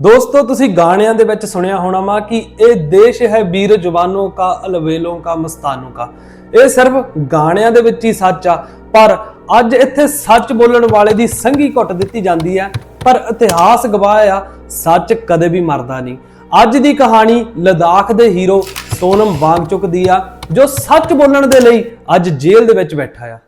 ਦੋਸਤੋ, ਤੁਸੀਂ ਗਾਣਿਆਂ ਦੇ ਵਿੱਚ ਸੁਣਿਆ ਹੋਣਾ ਵਾ ਕਿ ਇਹ ਦੇਸ਼ ਹੈ ਵੀਰ ਜਵਾਨੋਂ ਕਾ, ਅਲਵੇਲੋਂ ਕਾ, ਮਸਤਾਨੋਂ ਕਾ। ਇਹ ਸਿਰਫ ਗਾਣਿਆਂ ਦੇ ਵਿੱਚ ਹੀ ਸੱਚ ਆ, ਪਰ ਅੱਜ ਇੱਥੇ ਸੱਚ ਬੋਲਣ ਵਾਲੇ ਦੀ ਸੰਗੀ ਘੁੱਟ ਦਿੱਤੀ ਜਾਂਦੀ ਹੈ, ਪਰ ਇਤਿਹਾਸ ਗਵਾਹ ਆ, ਸੱਚ ਕਦੇ ਵੀ ਮਰਦਾ ਨਹੀਂ। ਅੱਜ ਦੀ ਕਹਾਣੀ ਲਦਾਖ ਦੇ ਹੀਰੋ ਸੋਨਮ ਵਾਂਗਚੁਕ ਦੀ ਆ, ਜੋ ਸੱਚ ਬੋਲਣ ਦੇ ਲਈ ਅੱਜ ਜੇਲ੍ਹ ਦੇ ਵਿੱਚ ਬੈਠਾ ਆ।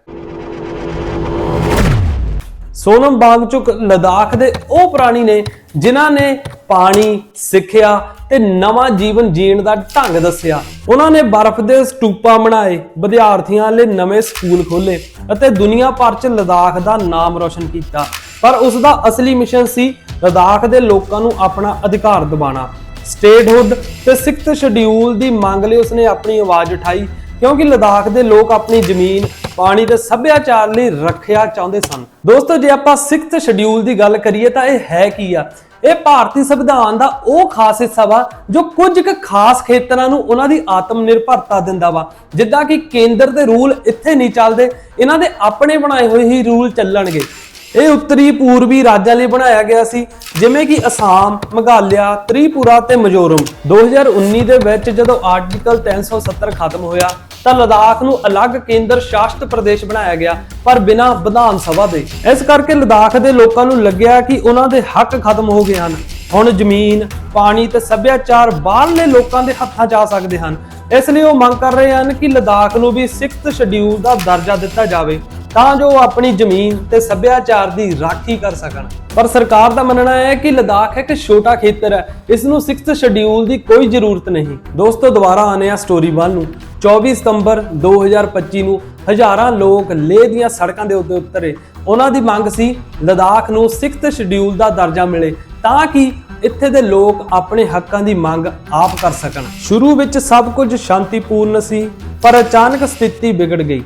ਸੋਨਮ ਬਾਗਚੁਕ ਲਦਾਖ ਦੇ ਉਹ ਪ੍ਰਾਣੀ ਨੇ ਜਿਨ੍ਹਾਂ ਨੇ ਪਾਣੀ ਸਿੱਖਿਆ ਤੇ ਨਵਾਂ ਜੀਵਨ ਜੀਣ ਦਾ ਢੰਗ ਦੱਸਿਆ। ਉਹਨਾਂ ਨੇ ਬਰਫ਼ ਦੇ ਸਟੂਪਾ ਬਣਾਏ, ਵਿਦਿਆਰਥੀਆਂ ਲਈ ਨਵੇਂ ਸਕੂਲ ਖੋਲੇ ਅਤੇ ਦੁਨੀਆ ਭਰ 'ਚ ਲਦਾਖ ਦਾ ਨਾਮ ਰੋਸ਼ਨ ਕੀਤਾ। ਪਰ ਉਸ ਦਾ ਅਸਲੀ ਮਿਸ਼ਨ ਸੀ ਲਦਾਖ ਦੇ ਲੋਕਾਂ ਨੂੰ ਆਪਣਾ ਅਧਿਕਾਰ ਦਿਵਾਉਣਾ। ਸਟੇਟਹੁੱਡ ਤੇ ਸਿੱਖਤ ਸ਼ਡਿਊਲ ਦੀ ਮੰਗ ਲਈ ਉਸਨੇ ਆਪਣੀ ਆਵਾਜ਼ ਉਠਾਈ ਕਿਉਂਕਿ ਲਦਾਖ ਦੇ ਲੋਕ ਆਪਣੀ ਜ਼ਮੀਨ ਪਾਣੀ ਦੇ ਸੱਭਿਆਚਾਰ ਲਈ ਰੱਖਿਆ ਚਾਹੁੰਦੇ ਸਨ। ਦੋਸਤੋ, ਜੇ ਆਪਾਂ ਸਿੱਖਤ ਸ਼ਡਿਊਲ ਦੀ ਗੱਲ ਕਰੀਏ ਤਾਂ ਇਹ ਹੈ ਕੀ ਆ? ਇਹ ਭਾਰਤੀ ਸੰਵਿਧਾਨ ਦਾ ਉਹ ਖਾਸ ਹਿੱਸਾ ਵਾ ਜੋ ਕੁਝ ਕੁ ਖਾਸ ਖੇਤਰਾਂ ਨੂੰ ਉਹਨਾਂ ਦੀ ਆਤਮ ਨਿਰਭਰਤਾ ਦਿੰਦਾ ਵਾ। ਜਿੱਦਾਂ ਕਿ ਕੇਂਦਰ ਦੇ ਰੂਲ ਇੱਥੇ ਨਹੀਂ ਚੱਲਦੇ, ਇਹਨਾਂ ਦੇ ਆਪਣੇ ਬਣਾਏ ਹੋਏ ਹੀ ਰੂਲ ਚੱਲਣਗੇ। ਇਹ ਉੱਤਰੀ ਪੂਰਬੀ ਰਾਜਾਂ ਲਈ ਬਣਾਇਆ ਗਿਆ ਸੀ, ਜਿਵੇਂ ਕਿ ਅਸਾਮ, ਮੇਘਾਲਿਆ, ਤ੍ਰਿਪੁਰਾ ਤੇ ਮਿਜ਼ੋਰਮ। 2019 ਦੇ ਵਿੱਚ ਜਦੋਂ ਆਰਟੀਕਲ 370 ਖਤਮ ਹੋਇਆ ਤਾਂ ਲਦਾਖ ਨੂੰ ਅਲੱਗ ਕੇਂਦਰ ਸ਼ਾਸਿਤ ਪ੍ਰਦੇਸ਼ ਬਣਾਇਆ ਗਿਆ, ਪਰ ਬਿਨਾਂ ਵਿਧਾਨ ਸਭਾ ਦੇ। ਇਸ ਕਰਕੇ ਲਦਾਖ ਦੇ ਲੋਕਾਂ ਨੂੰ ਲੱਗਿਆ ਕਿ ਉਹਨਾਂ ਦੇ ਹੱਕ ਖਤਮ ਹੋ ਗਏ ਹਨ। ਹੁਣ ਜ਼ਮੀਨ, ਪਾਣੀ ਤੇ ਸੱਭਿਆਚਾਰ ਬਾਹਰਲੇ ਲੋਕਾਂ ਦੇ ਹੱਥਾਂ 'ਚ ਆ ਸਕਦੇ ਹਨ। ਇਸ ਲਈ ਉਹ ਮੰਗ ਕਰ ਰਹੇ ਹਨ ਕਿ ਲਦਾਖ ਨੂੰ ਵੀ ਸਿੱਖਤ ਸ਼ਡਿਊਲ ਦਾ ਦਰਜਾ ਦਿੱਤਾ ਜਾਵੇ। ਤਾਂ ਜੋ ਉਹ ਆਪਣੀ ਜ਼ਮੀਨ ਤੇ ਸੱਭਿਆਚਾਰ ਦੀ ਰਾਖੀ ਕਰ ਸਕਣ। ਪਰ ਸਰਕਾਰ ਦਾ ਮੰਨਣਾ ਹੈ ਕਿ ਲਦਾਖ ਇੱਕ ਛੋਟਾ ਖੇਤਰ ਹੈ। ਇਸ ਨੂੰ 6th ਸ਼ਡਿਊਲ ਦੀ ਕੋਈ ਜ਼ਰੂਰਤ ਨਹੀਂ। ਦੋਸਤੋ, ਦੁਬਾਰਾ ਆਨੇ ਆ ਸਟੋਰੀ 1 ਨੂੰ। 24 ਸਤੰਬਰ 2025 ਨੂੰ ਹਜ਼ਾਰਾਂ ਲੋਕ ਲੇਹ ਦੀਆਂ ਸੜਕਾਂ ਦੇ ਉੱਤੇ ਉਤਰੇ। ਉਹਨਾਂ ਦੀ ਮੰਗ ਸੀ, ਲਦਾਖ ਨੂੰ 6th ਸ਼ਡਿਊਲ ਦਾ ਦਰਜਾ ਮਿਲੇ ਤਾਂ ਕਿ ਇੱਥੇ ਦੇ ਲੋਕ ਆਪਣੇ ਹੱਕਾਂ ਦੀ ਮੰਗ ਆਪ ਕਰ ਸਕਣ। ਸ਼ੁਰੂ ਵਿੱਚ ਸਭ ਕੁਝ ਸ਼ਾਂਤੀਪੂਰਨ ਸੀ, ਪਰ ਅਚਾਨਕ ਸਥਿਤੀ ਵਿਗੜ ਗਈ।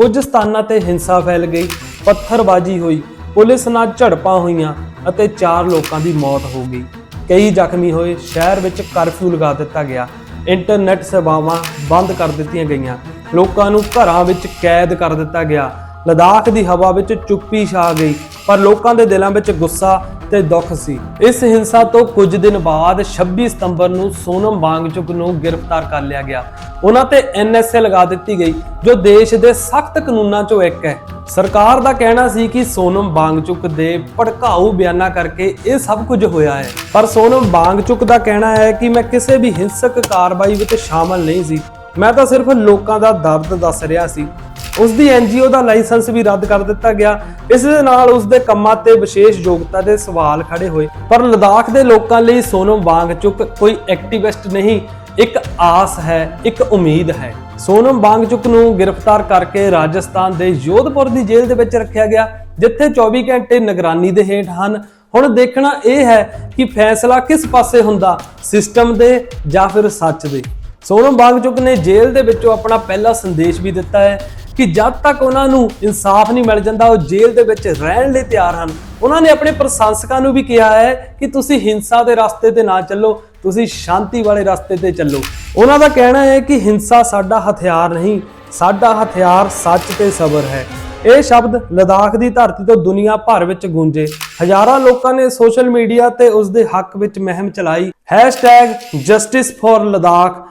ਕੁਝ ਸਥਾਨਾਂ ਤੇ ਹਿੰਸਾ ਫੈਲ ਗਈ, ਪੱਥਰਬਾਜ਼ੀ ਹੋਈ, ਪੁਲਿਸ ਨਾਲ ਝੜਪਾਂ ਹੋਈਆਂ ਅਤੇ 4 ਲੋਕਾਂ ਦੀ ਮੌਤ ਹੋ ਗਈ। ਕਈ ਜ਼ਖਮੀ ਹੋਏ, ਸ਼ਹਿਰ ਵਿੱਚ ਕਰਫਿਊ ਲਗਾ ਦਿੱਤਾ ਗਿਆ। ਇੰਟਰਨੈਟ ਸੇਵਾਵਾਂ ਬੰਦ ਕਰ ਦਿੱਤੀਆਂ ਗਈਆਂ। ਲੋਕਾਂ ਨੂੰ ਘਰਾਂ ਵਿੱਚ ਕੈਦ ਕਰ ਦਿੱਤਾ ਗਿਆ। ਲਦਾਖ ਦੀ ਹਵਾ ਵਿੱਚ ਚੁੱਪੀ ਛਾ ਗਈ, ਪਰ ਲੋਕਾਂ ਦੇ ਦਿਲਾਂ ਵਿੱਚ ਗੁੱਸਾ ਤੇ ਦੁੱਖ ਸੀ। ਇਸ ਹਿੰਸਾ ਤੋਂ ਕੁਝ ਦਿਨ ਬਾਅਦ 26 ਸਤੰਬਰ ਨੂੰ ਸੋਨਮ ਵਾਂਗਚੁਕ ਨੂੰ ਗ੍ਰਿਫਤਾਰ ਕਰ ਲਿਆ ਗਿਆ। ਉਹਨਾਂ ਤੇ ਐਨਐਸਏ ਲਗਾ ਦਿੱਤੀ ਗਈ, ਜੋ ਦੇਸ਼ ਦੇ ਸਖਤ ਕਾਨੂੰਨਾਂ ਚੋਂ ਇੱਕ ਹੈ। ਸਰਕਾਰ ਦਾ ਕਹਿਣਾ ਸੀ ਕਿ ਸੋਨਮ ਵਾਂਗਚੁਕ ਦੇ ਭੜਕਾਊ ਬਿਆਨਾਂ ਕਰਕੇ ਇਹ ਸਭ ਕੁਝ ਹੋਇਆ ਹੈ। ਪਰ ਸੋਨਮ ਵਾਂਗਚੁਕ ਦਾ ਕਹਿਣਾ ਹੈ ਕਿ ਮੈਂ ਕਿਸੇ ਵੀ ਹਿੰਸਕ ਕਾਰਵਾਈ ਵਿੱਚ ਸ਼ਾਮਲ ਨਹੀਂ ਸੀ। ਮੈਂ ਤਾਂ ਸਿਰਫ ਲੋਕਾਂ ਦਾ ਦਰਦ ਦੱਸ ਰਿਹਾ ਸੀ। ਉਸ ਦੀ ਐਨਜੀਓ ਦਾ ਲਾਇਸੈਂਸ ਵੀ ਰੱਦ ਕਰ ਦਿੱਤਾ ਗਿਆ। ਇਸ ਦੇ ਨਾਲ ਉਸ ਦੇ ਕੰਮਾਂ ਤੇ ਵਿਸ਼ੇਸ਼ ਯੋਗਤਾ ਦੇ ਸਵਾਲ ਖੜੇ ਹੋਏ। ਪਰ ਲਦਾਖ ਦੇ ਲੋਕਾਂ ਲਈ ਸੋਨਮ ਵਾਂਗਚੁਕ ਕੋਈ ਐਕਟਿਵਿਸਟ ਨਹੀਂ, ਇੱਕ ਆਸ ਹੈ, ਇੱਕ ਉਮੀਦ ਹੈ। ਸੋਨਮ ਵਾਂਗਚੁਕ ਨੂੰ ਗ੍ਰਿਫਤਾਰ ਕਰਕੇ ਰਾਜਸਥਾਨ ਦੇ ਜੋਧਪੁਰ ਦੀ ਜੇਲ੍ਹ ਦੇ ਵਿੱਚ ਰੱਖਿਆ ਗਿਆ, ਜਿੱਥੇ 24 ਘੰਟੇ ਨਿਗਰਾਨੀ ਦੇ ਹੇਠ ਹਨ। ਹੁਣ ਦੇਖਣਾ ਇਹ ਹੈ ਕਿ ਫੈਸਲਾ ਕਿਸ ਪਾਸੇ ਹੁੰਦਾ, ਸਿਸਟਮ ਦੇ ਜਾਂ ਫਿਰ ਸੱਚ ਦੇ। ਸੋਨਮ ਬਾਗਚੁਕ ਨੇ ਜੇਲ੍ਹ ਦੇ ਵਿੱਚੋਂ ਆਪਣਾ ਪਹਿਲਾ ਸੰਦੇਸ਼ ਵੀ ਦਿੱਤਾ ਹੈ। ਕਿ ਜਦ ਤੱਕ ਉਹਨਾਂ ਨੂੰ ਇਨਸਾਫ ਨਹੀਂ ਮਿਲ ਜਾਂਦਾ, ਉਹ ਜੇਲ੍ਹ ਦੇ ਵਿੱਚ ਰਹਿਣ ਲਈ ਤਿਆਰ ਹਨ। ਉਹਨਾਂ ਨੇ ਆਪਣੇ ਪ੍ਰਸ਼ੰਸਕਾਂ ਨੂੰ ਵੀ ਕਿਹਾ ਹੈ ਕਿ ਤੁਸੀਂ ਹਿੰਸਾ ਦੇ ਰਸਤੇ ਤੇ ਨਾ ਚੱਲੋ, ਤੁਸੀਂ ਸ਼ਾਂਤੀ ਵਾਲੇ ਰਸਤੇ ਤੇ ਚੱਲੋ। ਉਹਨਾਂ ਦਾ ਕਹਿਣਾ ਹੈ ਕਿ ਹਿੰਸਾ ਸਾਡਾ ਹਥਿਆਰ ਨਹੀਂ, ਸਾਡਾ ਹਥਿਆਰ ਸੱਚ ਤੇ ਸਬਰ ਹੈ। ਇਹ ਸ਼ਬਦ ਲਦਾਖ ਦੀ ਧਰਤੀ ਤੋਂ ਦੁਨੀਆ ਭਰ ਵਿੱਚ ਗੂੰਜੇ। ਹਜ਼ਾਰਾਂ ਲੋਕਾਂ ਨੇ ਸੋਸ਼ਲ ਮੀਡੀਆ ਤੇ ਉਸ ਦੇ ਹੱਕ ਵਿੱਚ ਮਹਿਮ ਚਲਾਈ। Justice for Ladakh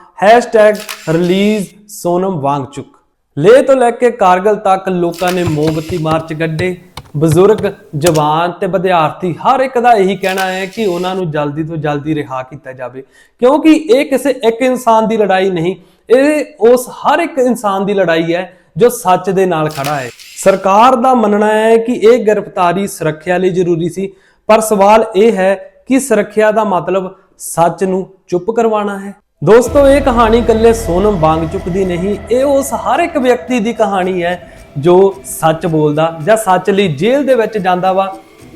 release Sonam Wangchuk Leh ਤੋਂ ਲੈ ਕੇ ਕਾਰਗਲ ਤੱਕ ਲੋਕਾਂ ਨੇ ਮੋਮਬਤੀ ਮਾਰਚ ਗੱਡੇ ਬਜ਼ੁਰਗ, ਜਵਾਨ ਤੇ ਵਿਦਿਆਰਥੀ, ਹਰ ਇੱਕ ਦਾ ਇਹੀ ਕਹਿਣਾ ਹੈ ਕਿ ਉਹਨਾਂ ਨੂੰ ਜਲਦੀ ਤੋਂ ਜਲਦੀ ਰਿਹਾ ਕੀਤਾ ਜਾਵੇ। ਕਿਉਂਕਿ ਇਹ ਕਿਸੇ ਇੱਕ ਇਨਸਾਨ ਦੀ ਲੜਾਈ ਨਹੀਂ, ਇਹ ਉਸ ਹਰ ਇੱਕ ਇਨਸਾਨ ਦੀ ਲੜਾਈ ਹੈ ਜੋ ਸੱਚ ਦੇ ਨਾਲ ਖੜਾ ਹੈ। ਸਰਕਾਰ ਦਾ ਮੰਨਣਾ ਹੈ ਕਿ ਇਹ ਗ੍ਰਿਫਤਾਰੀ ਸੁਰੱਖਿਆ ਲਈ ਜ਼ਰੂਰੀ ਸੀ, ਪਰ ਸਵਾਲ ਇਹ ਹੈ ਕਿ ਸੁਰੱਖਿਆ ਦਾ ਮਤਲਬ ਸੱਚ ਨੂੰ ਚੁੱਪ ਕਰਵਾਉਣਾ ਹੈ। ਦੋਸਤੋ, ਇਹ ਕਹਾਣੀ ਇਕੱਲੇ ਸੋਨਮ ਵਾਂਗਚੁਕ ਦੀ ਨਹੀਂ। ਇਹ ਉਸ ਹਰ ਇੱਕ ਵਿਅਕਤੀ ਦੀ ਕਹਾਣੀ ਹੈ ਜੋ ਸੱਚ ਬੋਲਦਾ ਜਾਂ ਸੱਚ ਲਈ ਜੇਲ੍ਹ ਦੇ ਵਿੱਚ ਜਾਂਦਾ ਵਾ।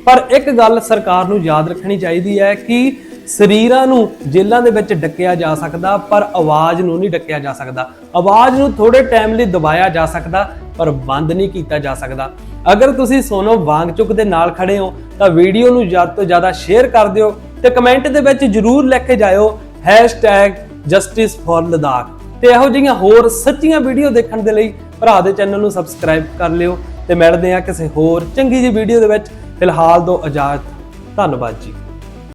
ਪਰ ਇੱਕ ਗੱਲ ਸਰਕਾਰ ਨੂੰ ਯਾਦ ਰੱਖਣੀ ਚਾਹੀਦੀ ਹੈ ਕਿ ਸਰੀਰਾਂ ਨੂੰ ਜੇਲ੍ਹਾਂ ਦੇ ਵਿੱਚ ਡੱਕਿਆ ਜਾ ਸਕਦਾ, ਪਰ ਆਵਾਜ਼ ਨੂੰ ਨਹੀਂ ਡੱਕਿਆ ਜਾ ਸਕਦਾ। ਆਵਾਜ਼ ਨੂੰ ਥੋੜੇ ਟਾਈਮ ਲਈ ਦਬਾਇਆ ਜਾ ਸਕਦਾ, ਪਰ ਬੰਦ ਨਹੀਂ ਕੀਤਾ ਜਾ ਸਕਦਾ। ਅਗਰ ਤੁਸੀਂ ਸੋਨਮ ਵਾਂਗਚੁਕ ਦੇ ਨਾਲ ਖੜੇ ਹੋ, ਤਾਂ ਵੀਡੀਓ ਨੂੰ ਜ਼ਿਆਦਾ ਤੋਂ ਜ਼ਿਆਦਾ ਸ਼ੇਅਰ ਕਰ ਦਿਓ ਤੇ ਕਮੈਂਟ ਦੇ ਵਿੱਚ ਜਰੂਰ ਲਿਖ ਕੇ ਜਾਇਓ। Justice for Ladakh. ਤੇ ਇਹੋ ਜਿਹੀਆਂ ਹੋਰ ਸੱਚੀਆਂ ਵੀਡੀਓ ਦੇਖਣ ਦੇ ਲਈ ਭਰਾ ਦੇ ਚੈਨਲ ਨੂੰ ਸਬਸਕ੍ਰਾਈਬ ਕਰ ਲਿਓ ਤੇ ਮਿਲਦੇ ਆ ਕਿਸੇ ਹੋਰ ਚੰਗੀ ਜਿਹੀ ਵੀਡੀਓ ਦੇ ਵਿੱਚ। ਫਿਲਹਾਲ ਦੋ ਇਜਾਜ਼ਤ, ਧੰਨਵਾਦ ਜੀ।